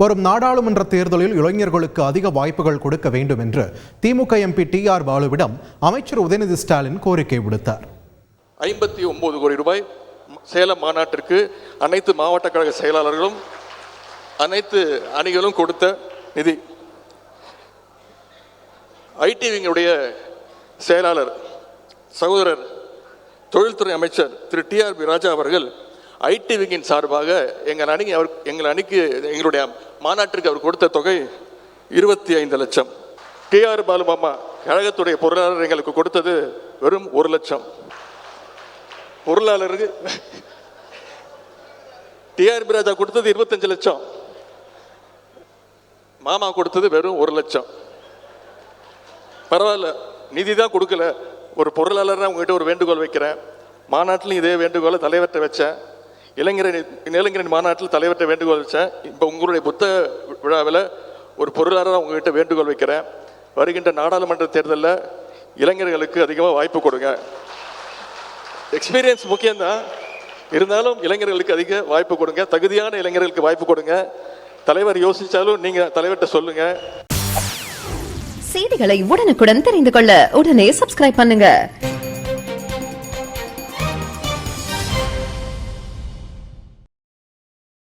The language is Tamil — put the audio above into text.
வரும் நாடாளுமன்ற தேர்தலில் இளைஞர்களுக்கு அதிக வாய்ப்புகள் கொடுக்க வேண்டும் என்று திமுக எம்பி டி ஆர் பாலுவிடம் அமைச்சர் உதயநிதி ஸ்டாலின் கோரிக்கை விடுத்தார். ஐம்பத்தி ஒன்பது கோடி ரூபாய் சேலம் மாநாட்டிற்கு அனைத்து மாவட்ட கழக செயலாளர்களும் அனைத்து அணிகளும் கொடுத்த நிதி. ஐடிவிங்களுடைய செயலாளர் சகோதரர் தொழில்துறை அமைச்சர் திரு டிஆர்பி ராஜா அவர்கள் ஐடி விங்கின் சார்பாக எங்கள் அணிக்கு அவர் எங்கள் அணிக்கு எங்களுடைய மாநாட்டிற்கு அவர் கொடுத்த தொகை இருபத்தி ஐந்து லட்சம். டிஆர் பாலுமாமா கழகத்துடைய பொருளாளர் எங்களுக்கு கொடுத்தது வெறும் ஒரு லட்சம். பொருளாளருக்கு டிஆர்பி ராஜா கொடுத்தது இருபத்தஞ்சு லட்சம். மாமா கொடுத்தது வெறும் ஒரு லட்சம். பரவாயில்ல நிதி தான் கொடுக்கல. ஒரு பொருளாளராக உங்ககிட்ட ஒரு வேண்டுகோள் வைக்கிறேன். மாநாட்டிலும் இதே வேண்டுகோளை தலைவர்கிட்ட வச்சேன். இளைஞரின் இளைஞரின் மாநாட்டில் தலைவர்கிட்ட வேண்டுகோள் வச்சேன் இப்போ உங்களுடைய புத்தக விழாவில் ஒரு பொருளாதார உங்ககிட்ட வேண்டுகோள் வைக்கிறேன். வருகின்ற நாடாளுமன்ற தேர்தலில் இளைஞர்களுக்கு அதிகமாக வாய்ப்பு கொடுங்க. எக்ஸ்பீரியன்ஸ் முக்கியம்தான். இருந்தாலும் இளைஞர்களுக்கு அதிக வாய்ப்பு கொடுங்க. தகுதியான இளைஞர்களுக்கு வாய்ப்பு கொடுங்க. தலைவர் யோசிச்சாலும் நீங்கள் தலைவர்கிட்ட சொல்லுங்கள் செய்திகளை உடனுக்குடன் தெரிந்து கொள்ள உடனே சப்ஸ்கிரைப் பண்ணுங்க.